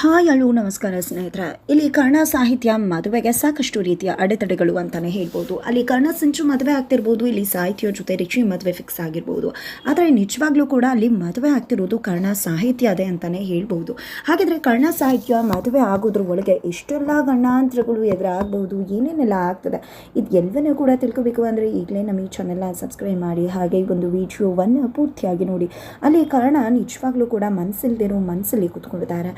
Hi hello ನಮಸ್ಕಾರ ಸ್ನೇಹಿತರೆ. ಇಲ್ಲಿ ಕರ್ಣ ಸಾಹಿತ್ಯ ಮದುವೆಗೆ ಸಾಕಷ್ಟು ರೀತಿಯ ಅಡೆತಡೆಗಳು ಅಂತಲೇ ಹೇಳ್ಬೋದು. ಅಲ್ಲಿ ಕನ್ನಡ ಸಂಚು ಮದುವೆ ಆಗ್ತಿರ್ಬೋದು, ಇಲ್ಲಿ ಸಾಹಿತ್ಯದ ಜೊತೆ ರಿಚಿ ಮದುವೆ ಫಿಕ್ಸ್ ಆಗಿರ್ಬೋದು. ಆದರೆ ನಿಜವಾಗ್ಲೂ ಕೂಡ ಅಲ್ಲಿ ಮದುವೆ ಆಗ್ತಿರೋದು ಕನ್ನಡ ಸಾಹಿತ್ಯ ಅದೇ ಅಂತಲೇ ಹೇಳ್ಬೋದು. ಹಾಗಿದ್ರೆ ಕನ್ನಡ ಸಾಹಿತ್ಯ ಮದುವೆ ಆಗೋದ್ರ ಒಳಗೆ ಇಷ್ಟೆಲ್ಲ ಗಣ್ಣಾಂತರಗಳು ಎದುರಾಗ್ಬೋದು, ಏನೇನೆಲ್ಲ ಆಗ್ತದೆ, ಇದು ಎಲ್ಲವನ್ನೂ ಕೂಡ ತಿಳ್ಕೋಬೇಕು ಅಂದರೆ ಈಗಲೇ ನಮ್ಮ ಈ ಚಾನೆಲ್ನ ಸಬ್ಸ್ಕ್ರೈಬ್ ಮಾಡಿ, ಹಾಗೆ ಒಂದು ವಿಡಿಯೋವನ್ನು ಪೂರ್ತಿಯಾಗಿ ನೋಡಿ. ಅಲ್ಲಿ ಕಾರಣ ನಿಜವಾಗ್ಲೂ ಕೂಡ ಮನಸ್ಸಿಲ್ದಿರೋ ಮನಸ್ಸಲ್ಲಿ ಕೂತ್ಕೊಂಡಿದ್ದಾರೆ.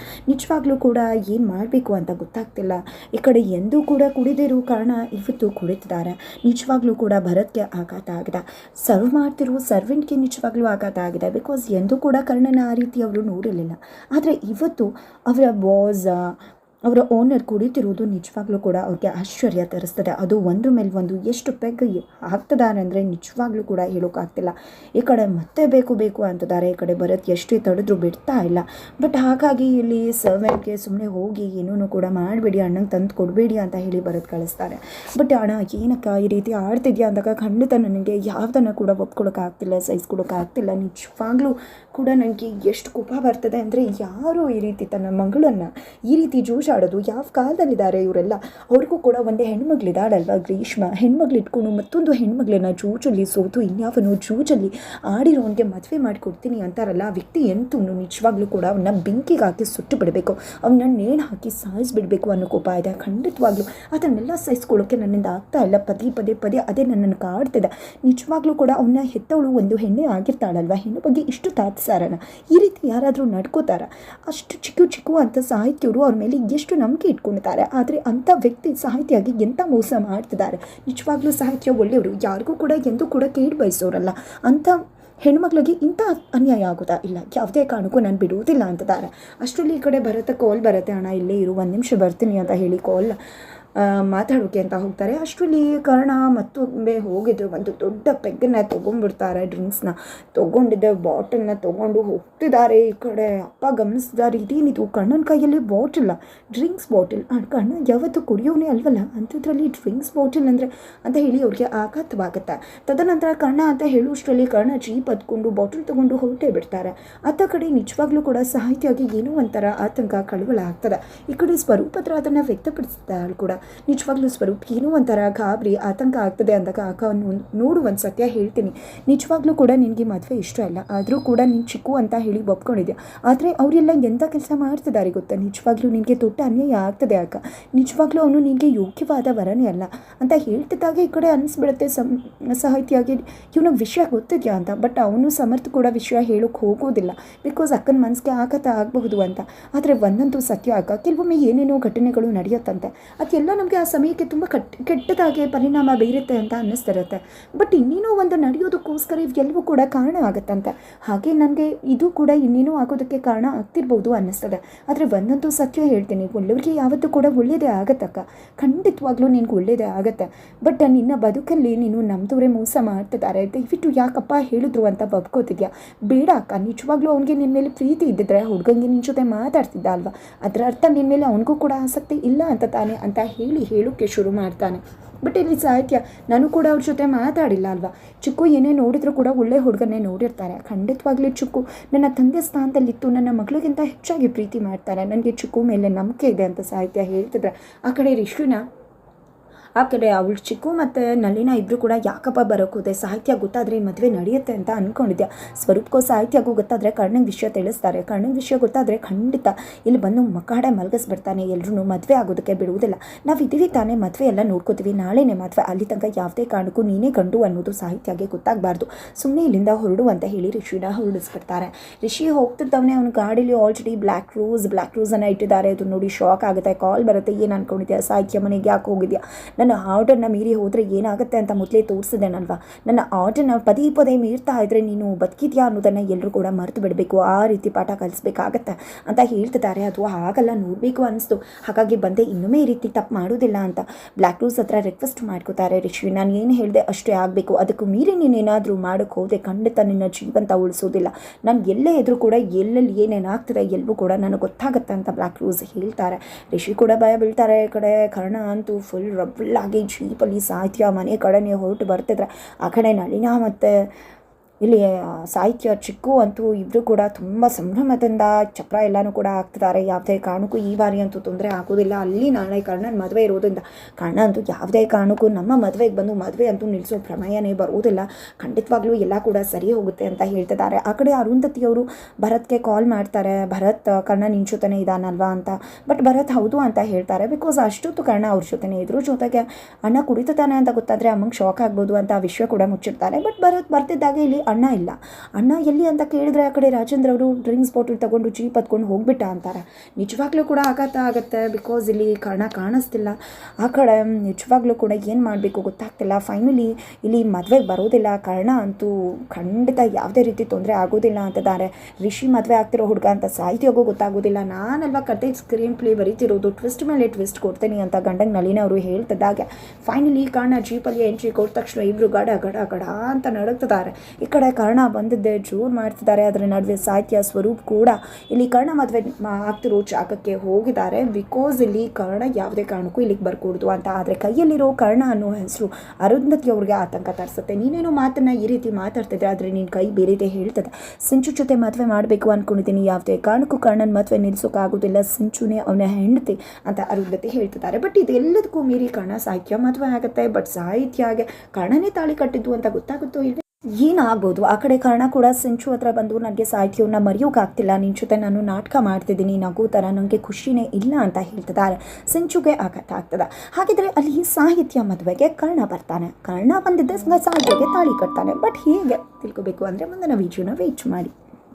ನಿಜವಾಗ್ಲೂ ಕೂಡ ಏನು ಮಾಡಬೇಕು ಅಂತ ಗೊತ್ತಾಗ್ತಿಲ್ಲ. ಈ ಕಡೆ ಎಂದೂ ಕೂಡ ಕುಡಿದಿರೋ ಕಾರಣ ಇವತ್ತು ಕುಡಿತಿದ್ದಾರೆ. ನಿಜವಾಗ್ಲೂ ಕೂಡ ಭರತ್ಗೆ ಆಘಾತ ಆಗಿದೆ. ಸರ್ವ್ ಮಾಡ್ತಿರೋ ಸರ್ವೆಂಟ್ಗೆ ನಿಜವಾಗ್ಲೂ ಆಘಾತ ಆಗಿದೆ. ಬಿಕಾಸ್ ಎಂದೂ ಕೂಡ ಕರ್ಣನ ಆ ರೀತಿ ಅವರು ನೋಡಿರಲಿಲ್ಲ. ಆದರೆ ಇವತ್ತು ಅವರ ಬಾಸ್ ಅವರ ಓನರ್ ಕುಡಿತಿರುವುದು ನಿಜವಾಗ್ಲೂ ಕೂಡ ಅವ್ರಿಗೆ ಆಶ್ಚರ್ಯ ತರಿಸ್ತದೆ. ಅದು ಒಂದ್ರ ಮೇಲೆ ಒಂದು ಎಷ್ಟು ಪೆಗ್ ಹಾಕ್ತಿದ್ದಾರೆ ಅಂದರೆ ನಿಜವಾಗ್ಲೂ ಕೂಡ ಹೇಳೋಕ್ಕಾಗ್ತಿಲ್ಲ ಈ ಕಡೆ ಮತ್ತೆ ಬೇಕು ಬೇಕು ಅಂತಿದ್ದಾರೆ ಈ ಕಡೆ ಭರತ್ ಎಷ್ಟೇ ತಡೆದ್ರು ಬಿಡ್ತಾ ಇಲ್ಲ. ಬಟ್ ಹಾಗಾಗಿ ಇಲ್ಲಿ ಸರ್ವೆಂಟ್ಗೆ ಸುಮ್ಮನೆ ಹೋಗಿ ಏನೂ ಕೂಡ ಮಾಡಬೇಡಿ, ಅಣ್ಣಂಗೆ ತಂದು ಕೊಡಬೇಡಿ ಅಂತ ಹೇಳಿ ಭರತ್ ಕಳಿಸ್ತಾರೆ. ಬಟ್ ಅಣ್ಣ, ಏನಕ್ಕ ಈ ರೀತಿ ಆಡ್ತಿದ್ಯಾ ಅಂದಾಗ ಖಂಡಿತ ನನಗೆ ಯಾವುದನ್ನು ಕೂಡ ಒಪ್ಕೊಳಕ್ಕಾಗ್ತಿಲ್ಲ ಸಹಿಸ್ಕೊಳಕ್ಕಾಗ್ತಿಲ್ಲ ನಿಜವಾಗ್ಲೂ ಕೂಡ ನನಗೆ ಎಷ್ಟು ಕೋಪ ಬರ್ತದೆ ಅಂದರೆ ಯಾರು ಈ ರೀತಿ ತನ್ನ ಮಗಳನ್ನು ಈ ರೀತಿ ಜೂಜಾಡೋದು ಯಾವ ಕಾಲದಲ್ಲಿದ್ದಾರೆ ಇವರೆಲ್ಲ? ಅವ್ರಿಗೂ ಕೂಡ ಒಂದೇ ಹೆಣ್ಮಗಳಿದ್ದಾಳಲ್ವ ಗ್ರೀಷ್ಮ? ಹೆಣ್ಮಗ್ಳಿಟ್ಕೊಂಡು ಮತ್ತೊಂದು ಹೆಣ್ಮಗಳನ್ನ ಜೂಜಲ್ಲಿ ಸೋತು, ಇನ್ಯಾವನು ಜೂಜಲ್ಲಿ ಆಡಿರೋನ್ಗೆ ಮದುವೆ ಮಾಡಿಕೊಡ್ತೀನಿ ಅಂತಾರಲ್ಲ, ಆ ವ್ಯಕ್ತಿ ಎಂತೂ ನಿಜವಾಗ್ಲೂ ಕೂಡ ಅವನ್ನ ಬೆಂಕಿಗೆ ಹಾಕಿ ಸುಟ್ಟು ಬಿಡಬೇಕು. ಅವನ್ನ ನೇಣು ಹಾಕಿ ಸಾಯಿಸ್ಬಿಡ್ಬೇಕು ಅನ್ನೋ ಕೋಪ ಇದೆ. ಖಂಡಿತವಾಗ್ಲೂ ಅದನ್ನೆಲ್ಲ ಸಹಿಸ್ಕೊಳ್ಳೋಕೆ ನನ್ನಿಂದ ಆಗ್ತಾ ಇಲ್ಲ. ಪದೇ ಪದೇ ಪದೇ ಅದೇ ನನ್ನನ್ನು ಕಾಡ್ತಿದೆ. ನಿಜವಾಗ್ಲೂ ಕೂಡ ಅವನ್ನ ಹೆತ್ತವಳು ಒಂದು ಹೆಣ್ಣೆ ಆಗಿರ್ತಾಳಲ್ವ? ಹೆಣ್ಣು ಬಗ್ಗೆ ಇಷ್ಟು ತಾತ್ಸಾರನ? ಈ ರೀತಿ ಯಾರಾದರೂ ನಡ್ಕೋತಾರ? ಅಷ್ಟು ಚಿಕ್ಕ ಚಿಕ್ಕ ಅಂತ ಸಾಹಿತ್ಯರು ಅವ್ರ ಮೇಲೆ ನಂಬಿಕೆ ಇಟ್ಕೊಂಡಿದ್ದಾರೆ. ಆದರೆ ಅಂಥ ವ್ಯಕ್ತಿ ಸಾಹಿತಿಯಾಗಿ ಎಂಥ ಮೋಸ ಮಾಡ್ತಿದ್ದಾರೆ? ನಿಜವಾಗ್ಲೂ ಸಾಹಿತ್ಯ ಒಳ್ಳೆಯವರು ಯಾರಿಗೂ ಕೂಡ ಎಂದೂ ಕೂಡ ಕೇಳಿ ಬಯಸೋರಲ್ಲ. ಅಂಥ ಹೆಣ್ಮಕ್ಳಿಗೆ ಇಂಥ ಅನ್ಯಾಯ ಆಗೋದಾ ಇಲ್ಲ, ಯಾವುದೇ ಕಾರಣಕ್ಕೂ ನಾನು ಬಿಡುವುದಿಲ್ಲ ಅಂತಿದ್ದಾರೆ. ಅಷ್ಟರಲ್ಲಿ ಈ ಕಡೆ ಬರುತ್ತೆ ಕಾಲ್ ಬರುತ್ತೆ ಅಣ್ಣ, ಇಲ್ಲೇ ಇರು, ಒಂದು ನಿಮಿಷ ಬರ್ತೀನಿ ಅಂತ ಹೇಳಿ ಕಾಲ್ ಮಾತಾಡೋಕೆ ಅಂತ ಹೋಗ್ತಾರೆ. ಅಷ್ಟರಲ್ಲಿ ಕರ್ಣ ಮತ್ತೊಮ್ಮೆ ಹೋಗಿದ್ರು ಒಂದು ದೊಡ್ಡ ಪೆಗ್ಗನ್ನ ತೊಗೊಂಡ್ಬಿಡ್ತಾರೆ, ಡ್ರಿಂಕ್ಸ್ನ. ತೊಗೊಂಡಿದ್ದ ಬಾಟಲ್ನ ತೊಗೊಂಡು ಹೋಗ್ತಿದ್ದಾರೆ ಈ ಕಡೆ. ಅಪ್ಪ ಗಮನಿಸಿದ್ದಾರೆ ಇದೇನಿದು? ಕಣ್ಣನ ಕೈಯಲ್ಲಿ ಬಾಟಲ್ಲ. Drinks bottle. ಕಣ್ಣ ಯಾವತ್ತು ಕುಡಿಯೋನೇ ಅಲ್ವಲ್ಲ? ಅಂಥದ್ರಲ್ಲಿ ಡ್ರಿಂಕ್ಸ್ ಬಾಟಲ್ ಅಂದರೆ ಅಂತ ಹೇಳಿ ಅವ್ರಿಗೆ ಆಘಾತವಾಗುತ್ತೆ. ತದನಂತರ ಕರ್ಣ ಅಂತ ಹೇಳುವಷ್ಟರಲ್ಲಿ ಕರ್ಣ ಜೀಪ್ ಹತ್ಕೊಂಡು ಬಾಟಲ್ ತೊಗೊಂಡು ಹೊರಟೇ ಬಿಡ್ತಾರೆ. ಅತ್ತ ಕಡೆ ನಿಜವಾಗ್ಲೂ ಕೂಡ ಸಾಹಿತ್ಯವಾಗಿ ಏನೋ ಒಂಥರ ಆತಂಕ ಕಳವಳ ಆಗ್ತದೆ. ಈ ಕಡೆ ಸ್ವರೂಪತ್ರ ಅದನ್ನು ವ್ಯಕ್ತಪಡಿಸ್ತಾಳೆ ಕೂಡ. ನಿಜವಾಗ್ಲೂ ಸ್ವರೂಪ್ ಏನೋ ಒಂಥರ ಗಾಬರಿ, ಆತಂಕ ಆಗ್ತದೆ ಅಂದಾಗ ಅಕ್ಕ ನೋಡು ಒಂದು ಸತ್ಯ ಹೇಳ್ತೀನಿ. ನಿಜವಾಗ್ಲೂ ಕೂಡ ನಿನಗೆ ಮದುವೆ ಇಷ್ಟ ಇಲ್ಲ ಆದರೂ ಕೂಡ ನೀನು ಚಿಕ್ಕು ಅಂತ ಹೇಳಿ ಒಪ್ಕೊಂಡಿದ್ಯಾ? ಆದರೆ ಅವರೆಲ್ಲ ಎಂಥ ಕೆಲಸ ಮಾಡ್ತಿದ್ದಾರೆ ಗೊತ್ತಾ? ನಿಜವಾಗ್ಲೂ ನಿನಗೆ ದೊಡ್ಡ ಅನ್ಯಾಯ ಆಗ್ತದೆ ಅಕ್ಕ ನಿಜವಾಗ್ಲೂ ಅವನು ನಿನಗೆ ಯೋಗ್ಯವಾದ ವರನೇ ಅಲ್ಲ ಅಂತ ಹೇಳ್ತಿದ್ದಾಗ ಈ ಕಡೆ ಅನಿಸ್ಬಿಡುತ್ತೆ ಸಂ, ಸಾಹಿತ್ಯಾಗಿ. ಇವನ ವಿಷಯ ಗೊತ್ತಿದೆಯಾ ಅಂತ? ಬಟ್ ಅವನು ಸಮರ್ಥ ಕೂಡ ವಿಷಯ ಹೇಳೋಕೆ ಹೋಗೋದಿಲ್ಲ. ಬಿಕಾಸ್ ಅಕ್ಕನ ಮನಸ್ಸಿಗೆ ಆಘಾತ ಆಗಬಹುದು ಅಂತ. ಆದರೆ ಒಂದಂತೂ ಸತ್ಯ ಅಕ್ಕ ಕೆಲವೊಮ್ಮೆ ಏನೇನೋ ಘಟನೆಗಳು ನಡೆಯುತ್ತಂತೆ. ಅದೆಲ್ಲ ನಮಗೆ ಆ ಸಮಯಕ್ಕೆ ತುಂಬ ಕಟ್ ಕೆಟ್ಟದಾಗಿ ಪರಿಣಾಮ ಬೀರುತ್ತೆ ಅಂತ ಅನ್ನಿಸ್ತಿರುತ್ತೆ ಬಟ್ ಇನ್ನೇನೋ ಒಂದು ನಡೆಯೋದಕ್ಕೋಸ್ಕರ ಇವೆಲ್ಲವೂ ಕೂಡ ಕಾರಣ ಆಗುತ್ತಂತೆ. ಹಾಗೆ ನನಗೆ ಇದು ಕೂಡ ಇನ್ನೇನೋ ಆಗೋದಕ್ಕೆ ಕಾರಣ ಆಗ್ತಿರ್ಬೋದು ಅನ್ನಿಸ್ತದೆ. ಆದರೆ ಒಂದಂತೂ ಸತ್ಯ ಹೇಳ್ತೀನಿ, ಒಳ್ಳೆಯವ್ರಿಗೆ ಯಾವತ್ತೂ ಕೂಡ ಒಳ್ಳೆಯದೇ ಆಗತ್ತಕ್ಕ. ಖಂಡಿತವಾಗ್ಲೂ ನಿನಗೆ ಒಳ್ಳೆಯದೇ ಆಗತ್ತೆ. ಬಟ್ ನಿನ್ನ ಬದುಕಲ್ಲಿ ನೀನು ನಮ್ಮದವರೇ ಮೋಸ ಮಾಡ್ತಿದ್ದಾರೆ ದಯವಿಟ್ಟು ಯಾಕಪ್ಪ ಹೇಳಿದ್ರು ಅಂತ ಬಬ್ಕೋತಿದ್ಯಾ? ಬೇಡ ಅಕ್ಕ, ನಿಜವಾಗ್ಲೂ ಅವನಿಗೆ ನಿನ್ನ ಮೇಲೆ ಪ್ರೀತಿ ಇದ್ದಿದ್ರೆ ಹುಡುಗಂಗೆ ನಿನ್ನ ಜೊತೆ ಮಾತಾಡ್ತಿದ್ದ ಅಲ್ವಾ? ಅದರ ಅರ್ಥ ನಿನ್ನ ಮೇಲೆ ಅವನಿಗೂ ಕೂಡ ಆಸಕ್ತಿ ಇಲ್ಲ ಅಂತ ತಾನೆ ಅಂತ ಹೇಳಿ ಹೇಳೋಕ್ಕೆ ಶುರು ಮಾಡ್ತಾನೆ. ಬಟ್ ಇಲ್ಲಿ ಸಾಹಿತ್ಯ, ನಾನು ಕೂಡ ಅವ್ರ ಜೊತೆ ಮಾತಾಡಿಲ್ಲ ಅಲ್ವಾ? ಚಿಕ್ಕು ಏನೇ ನೋಡಿದ್ರು ಕೂಡ ಒಳ್ಳೆ ಹುಡುಗನೇ ನೋಡಿರ್ತಾರೆ. ಖಂಡಿತವಾಗ್ಲೂ ಚಿಕ್ಕು ನನ್ನ ತಂದೆ ಸ್ಥಾನದಲ್ಲಿತ್ತು. ನನ್ನ ಮಗಳಿಗಿಂತ ಹೆಚ್ಚಾಗಿ ಪ್ರೀತಿ ಮಾಡ್ತಾರೆ. ನನಗೆ ಚಿಕ್ಕು ಮೇಲೆ ನಂಬಿಕೆ ಇದೆ ಅಂತ ಸಾಹಿತ್ಯ ಹೇಳ್ತಿದ್ರೆ ಆ ಕಡೆ ರಿಷುನ ಆ ಕಡೆ ಅವಳು ಚಿಕ್ಕು ಮತ್ತು ನಳಿನ ಇಬ್ಬರು ಕೂಡ ಯಾಕಪ್ಪ ಬರೋಕೆ ಹೋದೆ? ಸಾಹಿತ್ಯ ಗೊತ್ತಾದರೆ ಈ ಮದುವೆ ನಡೆಯುತ್ತೆ ಅಂತ ಅಂದ್ಕೊಂಡಿದ್ದೆ ಸ್ವರೂಪಕ್ಕೂ ಸಾಹಿತ್ಯಗೂ ಗೊತ್ತಾದರೆ ಕರ್ಣಂಗೆ ವಿಷಯ ತಿಳಿಸ್ತಾರೆ. ಕರ್ಣಂಗೆ ವಿಷಯ ಗೊತ್ತಾದರೆ ಖಂಡಿತ ಇಲ್ಲಿ ಬಂದು ಮಕಾಡೆ ಮಲಗಿಸ್ಬಿಡ್ತಾನೆ ಎಲ್ಲರೂ ಮದುವೆ ಆಗೋದಕ್ಕೆ ಬಿಡುವುದಿಲ್ಲ. ನಾವು ಇದೀವಿ ತಾನೇ, ಮದುವೆ ಎಲ್ಲ ನೋಡ್ಕೋತೀವಿ. ನಾಳೆನೇ ಮದುವೆ. ಅಲ್ಲಿ ತನಕ ಯಾವುದೇ ಕಾರಣಕ್ಕೂ ನೀನೇ ಗಂಡು ಅನ್ನೋದು ಸಾಹಿತ್ಯಗೆ ಗೊತ್ತಾಗಬಾರ್ದು. ಸುಮ್ಮನೆ ಇಲ್ಲಿಂದ ಹೊರಡು ಅಂತ ಹೇಳಿ ಋಷಿನ ಹೊರಡಿಸ್ಬಿಡ್ತಾರೆ. ರಿಷಿ ಹೋಗ್ತಿದ್ದವನೇ ಅವನ ಗಾಡೀಲಿ ಆಲ್ರೆಡಿ ಬ್ಲ್ಯಾಕ್ ರೋಸ್ ಬ್ಲ್ಯಾಕ್ ರೂಸನ್ನು ಇಟ್ಟಿದ್ದಾರೆ. ಅದು ನೋಡಿ ಶಾಕ್ ಆಗುತ್ತೆ. ಕಾಲ್ ಬರುತ್ತೆ. ಏನು ಅನ್ಕೊಂಡಿದ್ಯಾ? ಸಾಹಿತ್ಯ ಮನೆಗೆ ಯಾಕೆ ಹೋಗಿದ್ಯಾ? ನನ್ನ ಆರ್ಡರ್ನ ಮೀರಿ ಹೋದರೆ ಏನಾಗುತ್ತೆ ಅಂತ ಮೊದಲೇ ತೋರಿಸಿದೆನಲ್ವಾ? ನನ್ನ ಆರ್ಡರ್ನ ಪದೇ ಪದೇ ಮೀರ್ತಾ ಇದ್ದರೆ ನೀನು ಬದುಕಿದ್ಯಾ ಅನ್ನೋದನ್ನು ಎಲ್ಲರೂ ಕೂಡ ಮರೆತು ಬಿಡಬೇಕು. ಆ ರೀತಿ ಪಾಠ ಕಲಿಸ್ಬೇಕಾಗತ್ತೆ ಅಂತ ಹೇಳ್ತಿದ್ದಾರೆ. ಅದು ಆಗಲ್ಲ ನೋಡಬೇಕು ಅನಿಸ್ತು. ಹಾಗಾಗಿ ಬಂದೆ ಇನ್ನೊಮ್ಮೆ ಈ ರೀತಿ ತಪ್ಪು ಮಾಡೋದಿಲ್ಲ ಅಂತ. ಬ್ಲ್ಯಾಕ್ ರೂಸ್ ಹತ್ರ ರಿಕ್ವೆಸ್ಟ್ ಮಾಡ್ಕೋತಾರೆ ರಿಶ್ವಿ ನಾನು ಏನು ಹೇಳಿದೆ ಅಷ್ಟೇ ಆಗಬೇಕು. ಅದಕ್ಕೂ ಮೀರಿ ನೀನೇನಾದರೂ ಮಾಡೋಕ್ಕೆ ಹೋದೆ ಖಂಡಿತ ನಿನ್ನ ಜೀವಂತ ಉಳಿಸೋದಿಲ್ಲ. ನಾನು ಎಲ್ಲೇ ಇದ್ರೂ ಕೂಡ ಎಲ್ಲೆಲ್ಲಿ ಏನೇನಾಗ್ತದೆ ಎಲ್ಲವೂ ಕೂಡ ನನಗೆ ಗೊತ್ತಾಗುತ್ತೆ ಅಂತ ಬ್ಲ್ಯಾಕ್ ರೂಸ್ ಹೇಳ್ತಾರೆ. ರಿಷಿ ಕೂಡ ಭಯ ಬೀಳ್ತಾರೆ. ಕಡೆ ಕರ್ಣ ಅಂತೂ ಫುಲ್ ರಬ್ಬಲ್ಲಾಗಿ ಜೀಪಲ್ಲಿ ಸಾಹಿತ್ಯ ಮನೆ ಕಡೆನೇ ಹೊರಟು ಬರ್ತಿದ್ರೆ ಆ ಕಡೆ ನಳಿನ ಮತ್ತು ಇಲ್ಲಿ ಸಾಹಿತ್ಯ ಚಿಕ್ಕು ಅಂತೂ ಇಬ್ಬರು ಕೂಡ ತುಂಬ ಸಂಭ್ರಮದಿಂದ ಚಪ್ರ ಎಲ್ಲನೂ ಕೂಡ ಹಾಕ್ತಿದ್ದಾರೆ ಯಾವುದೇ ಕಾರಣಕ್ಕೂ ಈ ಬಾರಿ ಅಂತೂ ತೊಂದರೆ ಆಗೋದಿಲ್ಲ. ಅಲ್ಲಿ ನಾಳೆ ಕರ್ಣನ ಮದುವೆ ಇರೋದ್ರಿಂದ, ಕಾರಣ ಅಂತೂ ಯಾವುದೇ ಕಾರಣಕ್ಕೂ ನಮ್ಮ ಮದುವೆಗೆ ಬಂದು ಮದುವೆ ಅಂತೂ ನಿಲ್ಲಿಸೋ ಪ್ರಮೇಯನೇ ಬರುವುದಿಲ್ಲ ಖಂಡಿತವಾಗ್ಲೂ ಎಲ್ಲ ಕೂಡ ಸರಿ ಹೋಗುತ್ತೆ ಅಂತ ಹೇಳ್ತಿದ್ದಾರೆ ಆ ಕಡೆ ಅರುಂಧತಿಯವರು ಭರತ್ಗೆ ಕಾಲ್ ಮಾಡ್ತಾರೆ. ಭರತ್, ಕರ್ಣ ನಿನ್ನ ಜೊತೆನೇ ಇದ್ದಾನಲ್ವಾ ಅಂತ. ಬಟ್ ಭರತ್ ಹೌದು ಅಂತ ಹೇಳ್ತಾರೆ. ಬಿಕಾಸ್ ಅಷ್ಟೊತ್ತು ಕರ್ಣ ಅವ್ರ ಜೊತೆನೇ ಇದ್ರು. ಜೊತೆಗೆ ಅಣ್ಣ ಕುಡಿತಾನೆ ಅಂತ ಗೊತ್ತಾದರೆ ಅಮ್ಮಂಗೆ ಶಾಕ್ ಆಗ್ಬೋದು ಅಂತ ವಿಶ್ವ ಕೂಡ ಮುಚ್ಚಿರ್ತಾರೆ. ಬಟ್ ಭರತ್ ಬರ್ತಿದ್ದಾಗ ಇಲ್ಲಿ ಅಣ್ಣ ಇಲ್ಲ. ಅಣ್ಣ ಎಲ್ಲಿ ಅಂತ ಕೇಳಿದ್ರೆ ಆ ಕಡೆ ರಾಜೇಂದ್ರ ಅವರು ಡ್ರಿಂಕ್ಸ್ ಬಾಟಲ್ ತಗೊಂಡು ಜೀಪ್ ಹತ್ಕೊಂಡು ಹೋಗ್ಬಿಟ್ಟ ಅಂತಾರೆ. ನಿಜವಾಗ್ಲೂ ಕೂಡ ಆಘಾತ ಆಗುತ್ತೆ ಬಿಕಾಸ್ ಇಲ್ಲಿ ಕಾರಣ ಕಾಣಿಸ್ತಿಲ್ಲ. ಆ ಕಡೆ ನಿಜವಾಗ್ಲೂ ಕೂಡ ಏನು ಮಾಡಬೇಕು ಗೊತ್ತಾಗ್ತಿಲ್ಲ. ಫೈನಲಿ ಇಲ್ಲಿ ಮದುವೆಗೆ ಬರೋದಿಲ್ಲ. ಕಾರಣ ಅಂತೂ ಖಂಡಿತ ಯಾವುದೇ ರೀತಿ ತೊಂದರೆ ಆಗೋದಿಲ್ಲ ಅಂತಿದ್ದಾರೆ ರಿಷಿ ಮದುವೆ ಆಗ್ತಿರೋ ಹುಡುಗ ಅಂತ ಸಾಹಿತ್ಯಗೂ ಗೊತ್ತಾಗೋದಿಲ್ಲ. ನಾನಲ್ವಾ ಕತೆ ಸ್ಕ್ರೀನ್ ಪ್ಲೇ ಬರೀತಿರೋದು ಟ್ವಿಸ್ಟ್ ಮೇಲೆ ಟ್ವಿಸ್ಟ್ ಕೊಡ್ತೀನಿ ಅಂತ ಗಂಡಂಗೆ ನಳಿನ ಅವರು ಹೇಳ್ತಿದ್ದಾಗ. ಫೈನಲಿ ಕಾರಣ ಜೀಪಲ್ಲಿ ಎಂಟ್ರಿ ಕೊಟ್ಟ ತಕ್ಷಣ ಇಬ್ಬರು ಗಡ ಗಡ ಗಡ ಅಂತ ನಡುಗ್ತಿದ್ದಾರೆ. ಈ ಕರ್ಣ ಬಂದಿದ್ದೆ ಜೋರು ಮಾಡ್ತಿದ್ದಾರೆ. ಅದರ ನಡುವೆ ಸಾಹಿತ್ಯ ಸ್ವರೂಪ್ ಕೂಡ ಇಲ್ಲಿ ಕರ್ಣ ಮದುವೆ ಆಗ್ತಿರೋ ಜಾಗಕ್ಕೆ ಹೋಗಿದ್ದಾರೆ. ಬಿಕಾಸ್ ಇಲ್ಲಿ ಕರ್ಣ ಯಾವುದೇ ಕಾರಣಕ್ಕೂ ಇಲ್ಲಿಗೆ ಬರ್ಕೂಡ್ದು ಅಂತ. ಆದರೆ ಕೈಯಲ್ಲಿರೋ ಕರ್ಣ ಅನ್ನೋ ಹೆಸರು ಅರುಂಧತಿ ಅವ್ರಿಗೆ ಆತಂಕ ತರಿಸುತ್ತೆ. ನೀನೇನೋ ಮಾತನ್ನ ಈ ರೀತಿ ಮಾತಾಡ್ತಿದ್ರೆ ಆದರೆ ನಿನ್ನ ಕೈ ಬೇರೆದೇ ಹೇಳ್ತದೆ. ಸಿಂಚು ಜೊತೆ ಮದುವೆ ಮಾಡಬೇಕು ಅಂದ್ಕೊಂಡಿದ್ದೀನಿ ಯಾವುದೇ ಕಾರಣಕ್ಕೂ ಕರ್ಣನ ಮದುವೆ ನಿಲ್ಲಿಸೋಕ್ಕಾಗೋದಿಲ್ಲ ಸಿಂಚುನೇ ಅವನ ಹೆಂಡತಿ ಅಂತ ಅರುಂಧತಿ ಹೇಳ್ತಿದ್ದಾರೆ. ಬಟ್ ಇದೆಲ್ಲದಕ್ಕೂ ಮೀರಿ ಕರ್ಣ ಸಾಹಿತ್ಯ ಮದುವೆ ಆಗುತ್ತೆ. ಬಟ್ ಸಾಹಿತ್ಯಗೆ ಕರ್ಣನೇ ತಾಳಿ ಕಟ್ಟಿದ್ದು ಅಂತ ಗೊತ್ತಾಗುತ್ತೋ ಇಲ್ವೇ? ಏನಾಗ್ಬೋದು? ಆ ಕಡೆ ಕರ್ಣ ಕೂಡ ಸಿಂಚು ಹತ್ರ ಬಂದು ನನಗೆ ಸಾಹಿತ್ಯವನ್ನು ಮರೆಯೋಕ್ಕಾಗ್ತಿಲ್ಲ ನಿನ್ನ ಜೊತೆ ನಾನು ನಾಟಕ ಮಾಡ್ತಿದ್ದೀನಿ. ನಗು ಥರ ನನಗೆ ಖುಷಿನೇ ಇಲ್ಲ ಅಂತ ಹೇಳ್ತಿದ್ದಾರೆ. ಸಿಂಚುಗೆ ಆಘಾತ ಆಗ್ತದೆ. ಹಾಗಿದ್ರೆ ಅಲ್ಲಿ ಸಾಹಿತ್ಯ ಮದುವೆಗೆ ಕರ್ಣ ಬರ್ತಾನೆ. ಕರ್ಣ ಬಂದಿದ್ದೆ ಸಾಹಿತ್ಯಕ್ಕೆ ತಾಳಿ ಕಟ್ತಾನೆ. ಬಟ್ ಹೇಗೆ ತಿಳ್ಕೊಬೇಕು ಅಂದರೆ ಮುಂದಿನ ವಿಡಿಯೋನ ವೇಚ್ ಮಾಡಿ.